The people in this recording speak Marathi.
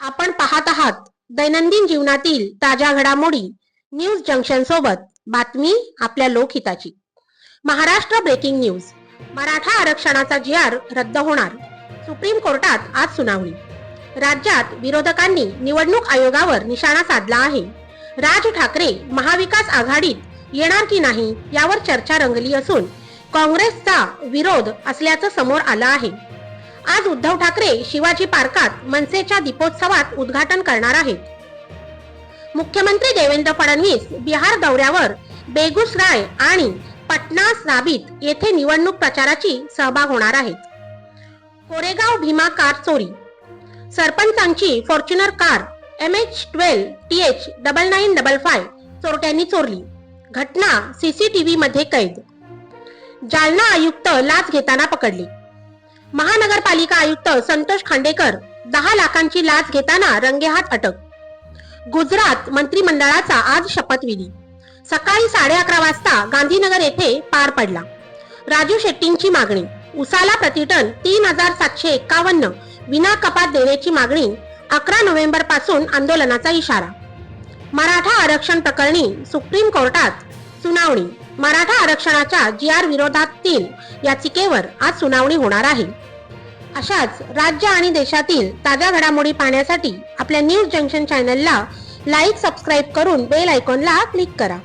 आपण पाहत आहात दैनंदिन जीवनातील ताज्या घडामोडी न्यूज जंक्शन सोबत बातमी आपल्या लोकहिताची. Maharashtra breaking news. मराठा आरक्षणाचा जी आर रद्द होणार. सुप्रीम कोर्टात आज सुनावणी. राज्यात विरोधकांनी निवडणूक आयोगावर निशाणा साधला आहे. राज ठाकरे महाविकास आघाडीत येणार की नाही यावर चर्चा रंगली असून काँग्रेसचा विरोध असल्याचं समोर आलं आहे. आज उद्धव ठाकरे शिवाजी पार्कात मनसेच्या दीपोत्सवात उद्घाटन करणार आहेत. मुख्यमंत्री देवेंद्र फडणवीस बिहार दौऱ्यावर बेगुसराय आणि पटना साबित येथे निवडणूक प्रचाराची सहभाग होणार आहेत. कोरेगाव भीमा कार चोरी. सरपंचांची Fortuner car M H twelve T H double nine double five चोरट्यांनी चोरली. घटना सीसीटीव्ही मध्ये कैद. जालना आयुक्त लाच घेताना पकडली. महापालिका आयुक्त संतोष खांडेकर दहा लाखांची लाच घेताना रंगेहात अटक. गुजरात मंत्रिमंडळाचा आज शपथविधी. सकाळी साडे अकरा वाजता गांधीनगर येथे पार पडला. राजू शेट्टींची मागणी. उसाला प्रतिटन तीन हजार सातशे एक्कावन्न विना कपात देण्याची मागणी अकरा नोव्हेंबरपासून आंदोलनाचा इशारा. मराठा आरक्षण प्रकरणी सुप्रीम कोर्टात सुनावणी. मराठा आरक्षणाच्या जी आर विरोधातील याचिकेवर आज सुनावणी होणार आहे. अशाच राज्य आणि देशातील ताज्या घडामोडी पाहण्यासाठी आपल्या न्यूज जंक्शन चॅनलला लाईक सबस्क्राईब करून बेल आयकॉनला क्लिक करा.